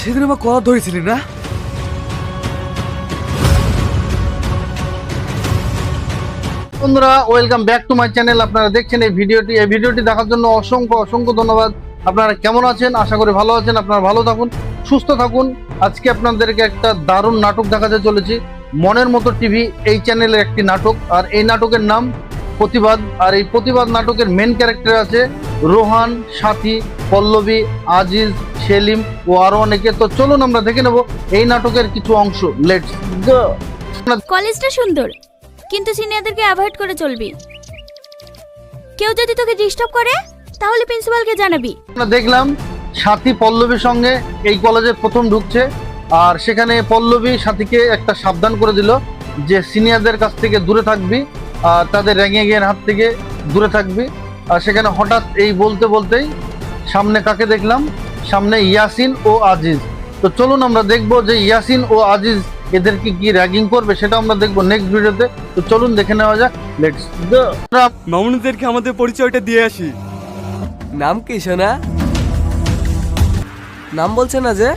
সেদিন আমার কলা ধরেছিলি না? বন্ধুরা welcome back to my channel আপনারা দেখছেন এই ভিডিওটি। এই ভিডিওটি দেখার জন্য অসংখ্য অসংখ্য ধন্যবাদ। আপনারা কেমন আছেন? আশা করি ভালো আছেন। আপনারা ভালো থাকুন, সুস্থ থাকুন। আজকে আপনাদেরকে একটা দারুণ নাটক দেখাতে চলেছি। মনের মতো টিভি, এই চ্যানেলের একটি নাটক। আর এই নাটকের নাম প্রতিবাদ। আর এই প্রতিবাদ নাটকের মেন ক্যারেক্টার আছে রোহান, সাথী, পল্লবী, আজিজ সেলিম ও আরও অনেকে। তো চলুন আমরা দেখে নেব এই নাটকের কিছু অংশ। লেটস গো কলেজটা সুন্দর কিন্তু সিনিয়রদেরকে অ্যাভয়েড করে চলবি। কেউ যদি তোকে ডিস্টার্ব করে তাহলে প্রিন্সিপালকে জানাবি। আমরা দেখলাম সাথী পল্লবীর সঙ্গে এই কলেজে প্রথম ঢুকছে আর সেখানে পল্লবী সাথীকে একটা সাবধান করে দিল যে সিনিয়রদের কাছ থেকে দূরে থাকবি আর তাদের র্যাঙ্গে গিয়ে হাত থেকে দূরে থাকবি। আর সেখানে হঠাৎ এই বলতে বলতেই সামনে কাকে দেখলাম? সামনে ইয়াসিন ও আজিজ। তো চলুন আমরা দেখব যে ইয়াসিন ও আজিজ এদেরকে কি র্যাগিং করবে সেটা আমরা দেখব নেক্সট ভিডিওতে তো চলুন দেখে নেওয়া যাক লেটস মামুনিদেরকে আমাদের পরিচয়টা দিয়ে আসি। নাম কি সোনা? নাম বলছে না যে?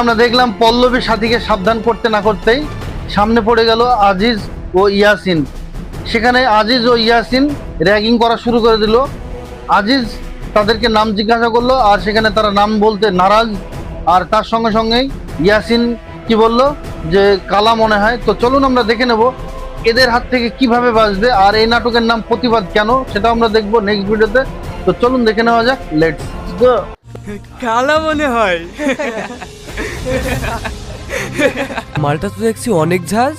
আমরা দেখলাম পল্লবী সাথীকে সাবধান করতে না করতেই সামনে পড়ে গেল আজিজ ও ইয়াসিন। সেখানে আজিজ ও ইয়াসিন র্যাগিং করা শুরু করে দিল। আজিজ তাদেরকে নাম জিজ্ঞাসা করল আর সেখানে তারা নাম বলতে নারাজ। আর তার সঙ্গে সঙ্গেই ইয়াসিন কি বলল যে কালা মনে হয়। তো চলুন আমরা দেখে নেব এদের হাত থেকে কীভাবে বাঁচবে আর এই নাটকের নাম প্রতিবাদ কেন সেটা আমরা দেখব নেক্সট ভিডিওতে তো। চলুন দেখে নেওয়া যাক লেটস গো কালা মনে হয়। মালটা তো দেখছি অনেক ঝাঁজ।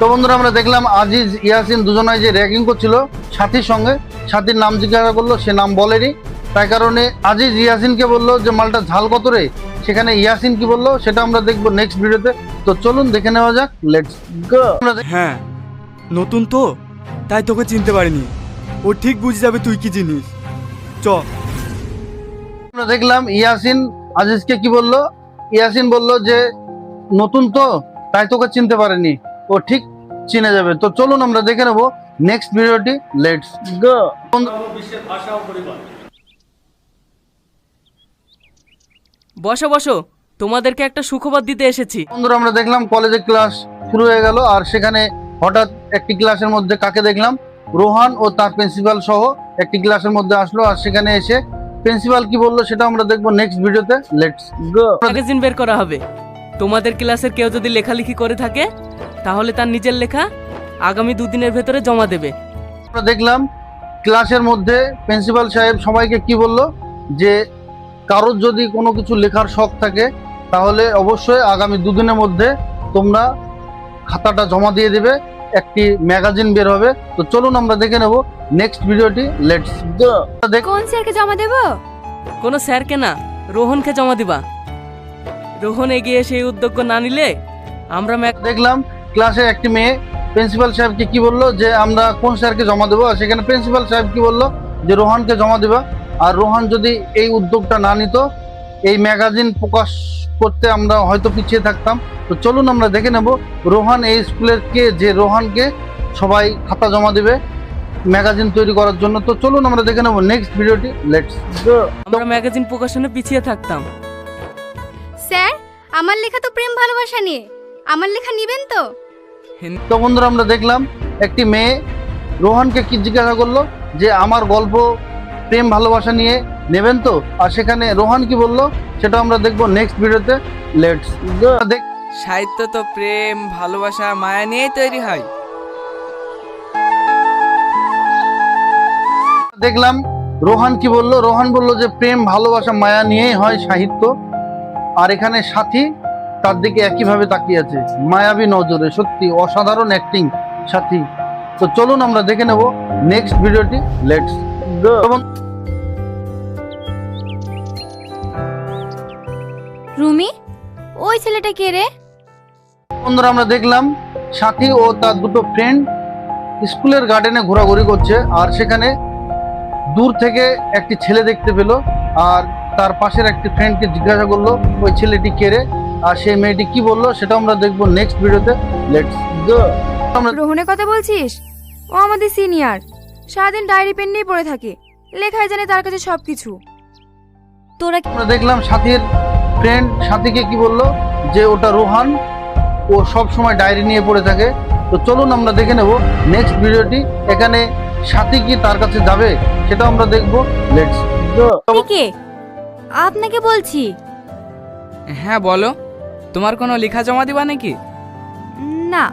তো বন্ধুরা আমরা দেখলাম আজিজ ইয়াসিন দুজনায় যে র্যাগিং করছিল সাথীর সঙ্গে। সাথীর নাম জিজ্ঞাসা করল সে নাম বলেনি। তাই কারণে আজিজ ইয়াসিনকে বলল যে মালটা ঝাল কত রে? সেখানে ইয়াসিন কি বলল সেটা আমরা দেখব নেক্সট ভিডিওতে তো। চলুন দেখে নেওয়া যাক লেটস গো হ্যাঁ নতুন তো তাই তোকে চিনতে পারিনি। ও ঠিক বুঝে যাবে তুই কি জিনিস। চ। আমরা দেখলাম ইয়াসিন আজিজকে কি বলল? ইয়াসিন বলল যে নতুন তো তাই তোকে চিনতে পারেনি। ও ঠিক চিনে যাবে। তো চলুন আমরা দেখে নেব নেক্সট ভিডিওটি লেটস গো বসো বসো তোমাদেরকে একটা সুখবর দিতে এসেছি। বন্ধুরা আমরা দেখলাম কলেজে ক্লাস শুরু হয়ে গেল আর সেখানে হঠাৎ একটি ক্লাসের মধ্যে কাকে দেখলাম? রোহান ও তার প্রিন্সিপাল সহ একটি ক্লাসের মধ্যে আসলো আর সেখানে এসে প্রিন্সিপাল কি বলল সেটা আমরা দেখব নেক্সট ভিডিওতে লেটস গো ম্যাগাজিন বের করা হবে। তোমাদের ক্লাসের কেউ যদি লেখালেখি করে থাকে তাহলে তার নিজের লেখা আগামী দুদিনের ভেতরে জমা দেবে। আমরা দেখলাম ক্লাসের মধ্যে প্রিন্সিপাল সাহেব সবাইকে কি বলল? যে কারোর যদি কোনো কিছু লেখার শখ থাকে তাহলে অবশ্যই আগামী দুদিনের মধ্যে তোমরা খাতাটা জমা দিয়ে দেবে একটি ম্যাগাজিন বের হবে। তো চলুন আমরা দেখে নেব নেক্সট ভিডিওটি লেটস গো। দেখ কোন স্যারকে জমা দেবো? কোনো স্যারকে না রোহনকে জমা দিবা। রোহন এগিয়ে সেই উদ্যোগ না নিলে আমরা দেখলাম ক্লাসে একটি মেয়ে প্রিন্সিপাল সাহেবকে কি বলল যে আমরা কোন স্যারকে জমা দেবো আর সেখানে প্রিন্সিপাল সাহেব কি বলল যে রোহানকে জমা দেবা। আর রোহান যদি এই উদ্যোগটা না নিত এই ম্যাগাজিন প্রকাশ করতে আমরা হয়তো পিছিয়ে থাকতাম। তো চলুন আমরা দেখে নেব রোহান এই স্কুলের কে যে রোহানকে সবাই খাতা জমা দেবে ম্যাগাজিন তৈরি করার জন্য। তো চলুন আমরা দেখে নেব নেক্সট ভিডিওটি লেটস আমরা ম্যাগাজিন প্রকাশনে পিছিয়ে থাকতাম। স্যার আমার লেখা তো প্রেম ভালোবাসা নিয়ে। আমার লেখা নিবেন তো? তো বন্ধুরা আমরা দেখলাম একটি মেয়ে রোহানকে কি জিজ্ঞাসা করল যে আমার গল্প প্রেম ভালোবাসা নিয়ে নেবেন তো? আর সেখানে রোহান কি বলল সেটা আমরা দেখব নেক্সট ভিডিওতে। লেটস দেখ সাহিত্য তো প্রেম ভালোবাসা মায়া নিয়েই তৈরি হয়। দেখলাম রোহান কি বলল রোহান বলল যে প্রেম ভালোবাসা মায়া নিয়েই হয় সাহিত্য। আর এখানে সাথী তার দিকে একইভাবে তাকিয়ে আছে। মায়াবী নজরে সত্যি অসাধারণ অ্যাক্টিং সাথী। তো চলুন আমরা দেখে নেব নেক্সট ভিডিওটি লেটস রুমি ওই ছেলেটা কে রে? বন্ধুরা আমরা দেখলাম সাথী ও তার দুটো ফ্রেন্ড স্কুলের গার্ডেনে ঘোরাঘুরি করছে। আর সেখানে দূর থেকে একটি ছেলে দেখতে পেল। আর তার পাশের একটি ফ্রেন্ডকে জিজ্ঞাসা করল ওই ছেলেটি কেড়ে আর সেই মেয়েটি কি বলল সেটা আমরা দেখব নেক্সট ভিডিওতে লেটস গো আমরা রোহনের কথা বলছিস? ও আমাদের সিনিয়র সারাদিন ডায়েরি পেন নিয়ে পড়ে থাকে। লেখায় জানে তার কাছে সব কিছু তোরা আমরা দেখলাম সাথীর ফ্রেন্ড সাথীকে কি বলল যে ওটা রোহান। ও সব সময় ডায়েরি নিয়ে পড়ে থাকে। তো চলুন আমরা দেখে নেব নেক্সট ভিডিওটি এখানে সাথী কি তার কাছে যাবে সেটা আমরা দেখব। লেটস কে? আপনাকে বলছি। হ্যাঁ বলো। তোমার কোনো লেখা জমা দিবা নাকি? না।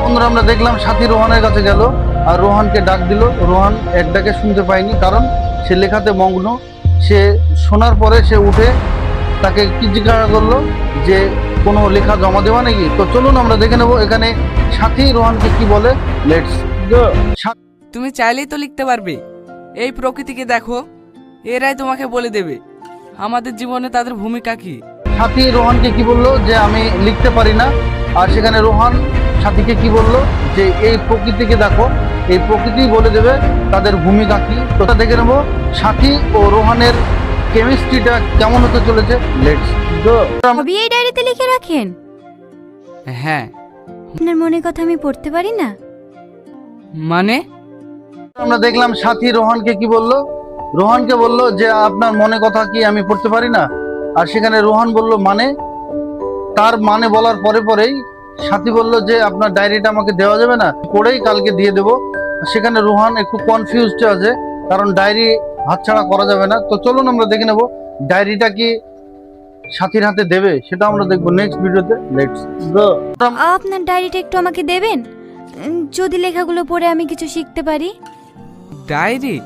বন্ধুরা আমরা দেখলাম সাথী রোহানের কাছে গেল আর রোহানকে ডাক দিল। রোহান এক ডাকে শুনতে পায়নি কারণ সে লেখাতে মগ্ন। সে শোনার পরে সে উঠে তাকে কি জিজ্ঞাসা করল যে কোনো লেখা জমা দেওয়া নাকি? তো চলুন আমরা দেখে নেব এখানে সাথী রোহানকে কি বলে। লেটস তুমি চাইলেই তো লিখতে পারবে। এই প্রকৃতিকে দেখো। এরাই তোমাকে বলে দেবে। আমাদের জীবনে তাদের ভূমিকা কি? সাথী রোহানকে কি বলল যে আমি লিখতে পারি না? আর সেখানে রোহান সাথীকে কি বলল? যে এই প্রকৃতিকে দেখো এই প্রকৃতি বলে দেবে তাদের ভূমিকা কি? তো তা দেখে নেব? সাথী ও রোহানের কেমিস্ট্রিটা কেমন হতে চলেছে? লেটস এই ডায়েরিতে লিখে রাখেন? হ্যাঁ। আপনার মনে কথা আমি পড়তে পারি না? মানে? আমরা দেখলাম সাথী রোহানকে কি বলল? রোহানকে বলল যে আপনার মনে কথা কি আমি পড়তে পারি না? আর সেখানে রোহান বলল মানে? তার মানে বলার পরে পরেই সাথী বলল যে আপনার ডায়েরিটা আমাকে দেওয়া যাবে না পড়েই কালকে দিয়ে দেবো। সেখানে রোহান একটু কনফিউজড আছে কারণ ডায়েরি হাতছাড়া করা যাবে না। তো চলুন আমরা দেখে নেব ডায়েরিটা কি সাথীর হাতে দেবে সেটা আমরা দেখব নেক্সট ভিডিওতে লেটস গো আপনার ডায়েরিটা একটু আমাকে দেবেন? যদি লেখাগুলো পড়ে আমি কিছু শিখতে পারি? ডায়েরি?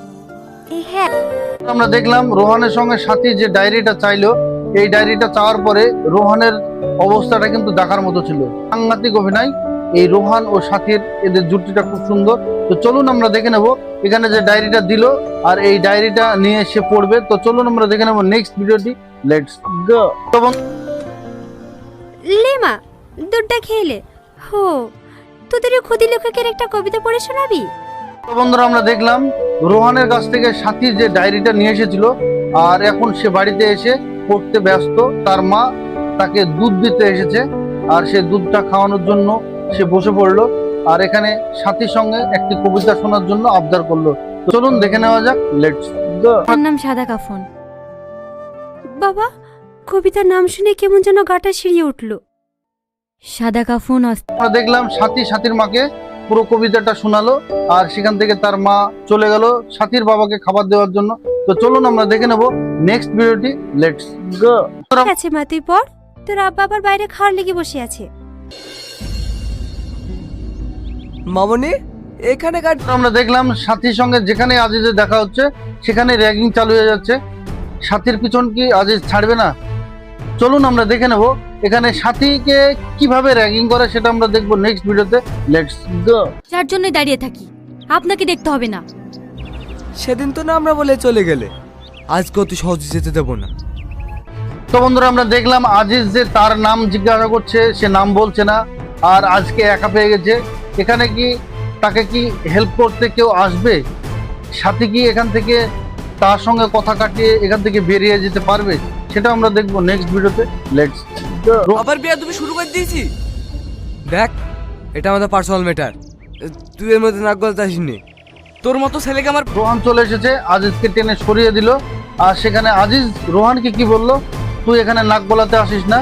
হ্যাঁ আমরা দেখলাম রোহানের সঙ্গে সাথী যে ডায়েরিটা চাইলো এই ডায়েরিটা চাওয়ার পরে রোহানের অবস্থাটা কিন্তু দেখার মতো ছিল। সাংঘাতিক অভিনয় এই রোহান ও সাথীর এদের জুটিটা খুব সুন্দর। তো চলুন আমরা দেখে নেব এখানে যে ডায়েরিটা দিল আর এই ডায়েরিটা নিয়ে সে পড়বে। তো চলুন আমরা দেখে নেব নেক্সট ভিডিওটি। লেটস গো লেমা দুধটা খেলে হো তোদের ক্ষুদি লেখকের একটা কবিতা পড়ে শোনাবি? তো বন্ধুরা আমরা দেখলাম রোহানের কাছ থেকে সাথীর যে ডায়েরিটা নিয়ে এসেছিল আর এখন সে বাড়িতে এসে পড়তে ব্যস্ত তার মা তাকে দুধ দিতে এসেছে আর সে দুধটা খাওয়ানোর জন্য সে বসে পড়ল আর এখানে সাথীর সঙ্গে একটি কবিতা শোনার জন্য আবদার করল। চলুন দেখে নেওয়া যাক লেটস নাম সাদা কাফন। বাবা কবিতার নাম শুনে কেমন যেন গাটা সিঁড়িয়ে উঠল। সাদা কাফন দেখলাম সাথী সাথীর মাকে পুরো কবিতাটা শোনালো আর সেখান থেকে তার মা চলে গেল সাথীর বাবাকে খাবার দেওয়ার জন্য। তো চলুন আমরা দেখে নেব নেক্সট ভিডিওটি লেটস গো আছে মা তুই পড়? তোর আব্বা আবার বাইরে খাওয়ার লেগে বসে আছে। মামনি এখানে আমরা দেখলাম সাথীর সঙ্গে যেখানে আজিজের দেখা হচ্ছে সেখানে র্যাগিং চালু হয়ে যাচ্ছে। সাথীর পিছন কি আজিজ ছাড়বে না? চলুন আমরা দেখে নেব এখানে সাথীকে কীভাবে র্যাগিং করে সেটা আমরা দেখব নেক্সট ভিডিওতে লেটস গো যার জন্যই দাঁড়িয়ে থাকি। আপনাকে দেখতে হবে না। সেদিন তো না আমরা বলে চলে গেলে। আজকে অত সহজে যেতে দেবো না। তো বন্ধুরা আমরা দেখলাম আজিজ যে তার নাম জিজ্ঞাসা করছে সে নাম বলছে না আর আজকে একা পেয়ে গেছে। এখানে কি তাকে কি হেল্প করতে কেউ আসবে? সাথী কি এখান থেকে তার সঙ্গে কথা কাটিয়ে এখান থেকে বেরিয়ে যেতে পারবে? সেটা আমরা দেখব নেক্সট ভিডিওতে। লেটস আবার বিয়া তুমি শুরু করে দিয়েছি? দেখ এটা আমাদের পার্সোনাল ম্যাটার তুই এর মধ্যে নাক গলতে আসিনি তোর মতো ছেলেকে আমার রোহান চলে এসেছে আজিজকে টেনে সরিয়ে দিল। আর সেখানে আজিজ রোহানকে কি বলল? তুই এখানে নাক গলাতে আসিস না।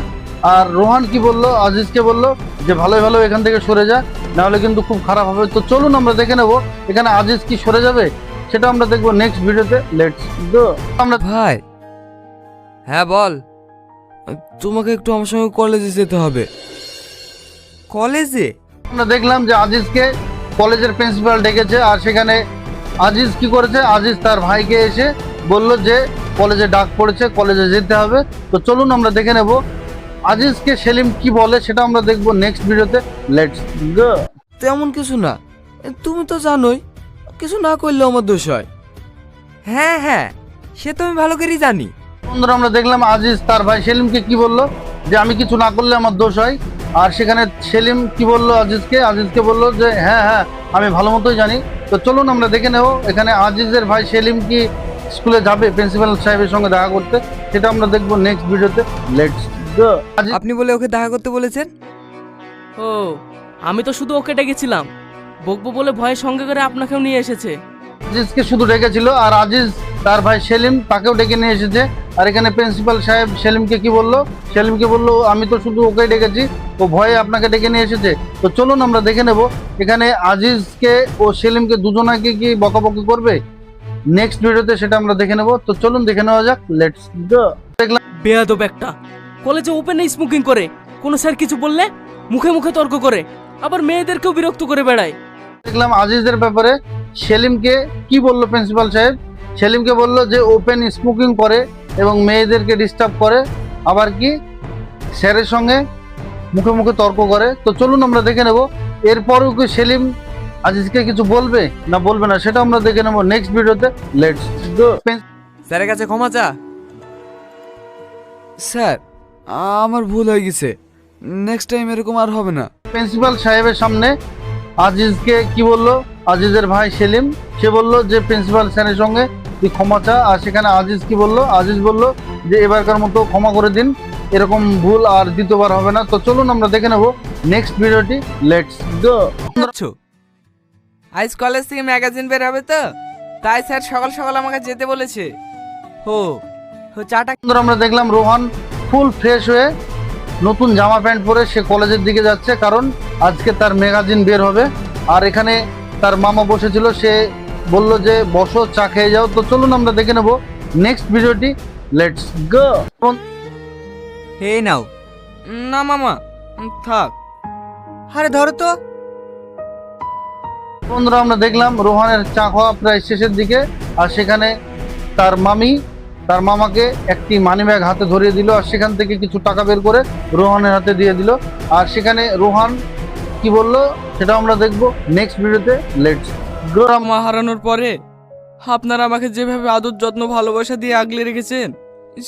আর রোহান কি বলল? আজিজকে বলল যে ভালোই ভালো এখান থেকে সরে যা। নাহলে কিন্তু খুব খারাপ হবে। তো চলুন আমরা দেখে নেব এখানে আজিজ কি সরে যাবে? সেটা আমরা দেখব নেক্সট ভিডিওতে। লেটস গো আমরা ভাই হ্যাঁ বল। তোমাকে একটু আমার সঙ্গে কলেজে যেতে হবে। কলেজে আমরা দেখলাম যে আজিজকে কলেজের প্রিন্সিপাল ডেকেছে আর সেখানে আজিজ কি করেছে? আজিজ তার ভাইকে এসে বলল যে কলেজে ডাক পড়েছে কলেজে যেতে হবে। তো চলুন আমরা দেখে নেব। আজিজকে সেলিম কি বলে সেটা আমরা দেখব নেক্সট ভিডিওতে লেটস গো তেমন কিছু না। তুমি তো জানোই কিছু না করলেও আমার দোষ হয়। হ্যাঁ হ্যাঁ সে তো আমি ভালো করেই জানি। বন্ধুরা আমরা দেখলাম আজিজ তার ভাই সেলিমকে কি বলল? যে আমি কিছু না করলে আমার দোষ হয়। আর সেখানে সেলিম কি বলল আজিজকে? আজিজকে বলল যে হ্যাঁ হ্যাঁ আমি ভালো মতোই জানি। তো চলুন আমরা দেখে নেব এখানে আজিজের ভাই সেলিম কি স্কুলে যাবে প্রিন্সিপাল সাহেবের সঙ্গে দেখা করতে? সেটা আমরা দেখব নেক্সট ভিডিওতে। লেটস গো আপনি বলে ওকে দেখা করতে বলেছেন? ও আমি তো শুধু ওকে ডেকেছিলাম। বকবো বলে ভয়ের সঙ্গে করে আপনাকেও নিয়ে এসেছে। আজিজকে শুধু ডেকেছিল আর আজিজ তার ভাই সেলিম তাকেও ডেকে নিয়ে এসেছে। আর এখানে প্রিন্সিপাল সাহেব সেলিমকে কি বলল? সেলিমকে বলল আমি তো শুধু ওকেই ডেকেছি ও ভয়ে আপনাকে ডেকে নিয়ে এসেছে। তো চলুন আমরা দেখে নেব এখানে আজিজকে ও সেলিমকে দুজনাকে কি বকাবকি করবে? নেক্সট ভিডিওতে সেটা আমরা দেখে নেব। তো চলুন দেখে নেওয়া যাক লেটস গো দেখলাম বেয়াদব একটা। কলেজে ওপেনে স্মোকিং করে। কোনো স্যার কিছু বললে? মুখে মুখে তর্ক করে। আবার মেয়েদেরকেও বিরক্ত করে বেড়ায়। দেখলাম আজিজের ব্যাপারে সেলিমকে কি বলল প্রিন্সিপাল সাহেব? সেলিমকে বলল যে ওপেন স্মোকিং করে এবং মেয়েদেরকে ডিস্টার্ব করে। আবার কি? স্যারের সঙ্গে মুখে মুখে তর্ক করে। তো চলুন আমরা দেখে নেব এরপরেও কি সেলিম আজিজকে কিছু বলবে না বলবে না সেটা আমরা দেখে নেব নেক্সট ভিডিওতে লেটস গো স্যারের কাছে ক্ষমা চা। স্যার আমার ভুল হয়ে গেছে। নেক্সট টাইম এরকম আর হবে না। প্রিন্সিপাল সাহেবের সামনে আজিজকে কি বলল? আজিজের ভাই সেলিম সে বলল যে প্রিন্সিপাল স্যারের সঙ্গে তুই ক্ষমা চা। আর সেখানে আজিজ কি বলল? আজিজ বলল যে এবারকার মতো ক্ষমা করে দিন এরকম ভুল আর দ্বিতীয়বার হবে না। তো চলুন আমরা দেখে নেব নেক্সট ভিডিওটি লেটস গো আজ কলেজ থেকে ম্যাগাজিন বের হবে তো? তাই স্যার সকাল সকাল আমাকে যেতে বলেছে। হো হো চাটা আমরা দেখলাম রোহান ফুল ফ্রেশ হয়ে নতুন জামা প্যান্ট পরে সে কলেজের দিকে যাচ্ছে। কারণ আজকে তার ম্যাগাজিন বের হবে। আর এখানে তার মামা বসেছিল সে বলল যে বসো চা খেয়ে যাও। তো চলুন আমরা দেখে নেব নেক্সট ভিডিওটি লেটস গো হে নাও। না মামা থাক। আরে ধরো তো। বন্ধুরা আমরা দেখলাম রোহানের চা খাওয়া প্রায় শেষের দিকে আর সেখানে তার মামি তার মামাকে একটি মানি ব্যাগ হাতে ধরিয়ে দিল আর সেখান থেকে কিছু টাকা বের করে রোহানের হাতে দিয়ে দিল। আর সেখানে রোহান কি বলল সেটা আমরা দেখব। নেক্সট ভিডিওতে লেটস গো মা হারানোর পরে আপনারা আমাকে যেভাবে আদর যত্ন ভালোবাসা দিয়ে আগলে রেখেছেন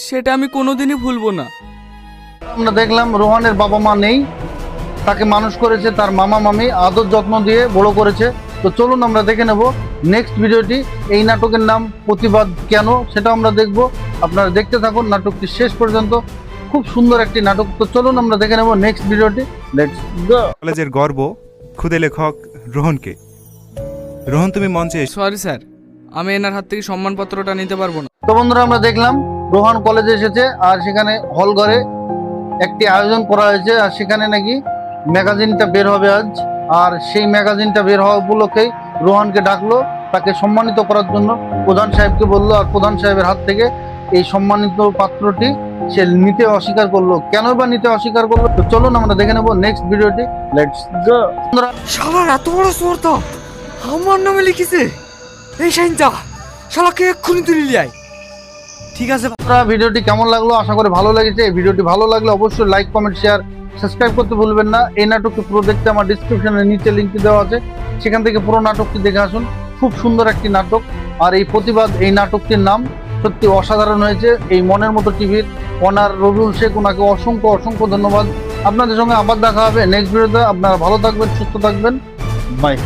সেটা আমি কোনোদিনই ভুলবো না। আমরা দেখলাম রোহানের বাবা মা নেই তাকে মানুষ করেছে তার মামা মামি আদর যত্ন দিয়ে বড় করেছে। তো চলুন আমরা দেখে নেব নেক্সট ভিডিওটি এই নাটকের নাম প্রতিবাদ কেন সেটা আমরা দেখব। আপনারা দেখতে থাকুন নাটকটি শেষ পর্যন্ত। খুব সুন্দর একটি নাটক। তো চলুন আমরা দেখে নেব নেক্সট ভিডিওটি। লেটস গো কলেজের গর্ব খুদে লেখক রোহনকে। রোহন তুমি মঞ্চে এসো। সরি স্যার আমি এনার হাত থেকে সম্মানপত্রটা নিতে পারব না। তো বন্ধুরা আমরা দেখলাম রোহান কলেজে এসেছে আর সেখানে হল ঘরে একটি আয়োজন করা হয়েছে আর সেখানে নাকি ম্যাগাজিনটা বের হবে আজ। আর সেই ম্যাগাজিনটা বের হওয়া উপলক্ষেই রোহানকে ডাকলো তাকে সম্মানিত করার জন্য প্রধান সাহেবকে বলল আর প্রধান সাহেবের হাত থেকে এই সম্মানিত পাত্রটি সে নিতে অস্বীকার করল। কেন বা নিতে অস্বীকার করল? তো চলুন আমরা দেখে নেব নেক্সট ভিডিওটি লেটস গো বন্ধুরা এত বড় স্পর্ধা আমার নামে লিখেছে। এই সাইনটা শালাকে এক্ষুনি তুলে লিয়াই ঠিক আছে বন্ধুরা ভিডিওটি কেমন লাগল? আশা করি ভালো লেগেছে। এই ভিডিওটি ভালো লাগলে অবশ্যই লাইক কমেন্ট শেয়ার সাবস্ক্রাইব করতে ভুলবেন না। এই নাটকটি পুরো দেখতে আমার ডিসক্রিপশনের নিচে লিঙ্কটি দেওয়া আছে। সেখান থেকে পুরো নাটকটি দেখে আসুন। খুব সুন্দর একটি নাটক। আর এই প্রতিবাদ এই নাটকটির নাম সত্যি অসাধারণ হয়েছে। এই মনের মতো টিভির ওনার রবিউল শেখ, ওনাকে অসংখ্য অসংখ্য ধন্যবাদ। আপনাদের সঙ্গে আবার দেখা হবে নেক্সট ভিডিওতে। আপনারা ভালো থাকবেন, সুস্থ থাকবেন। বাই।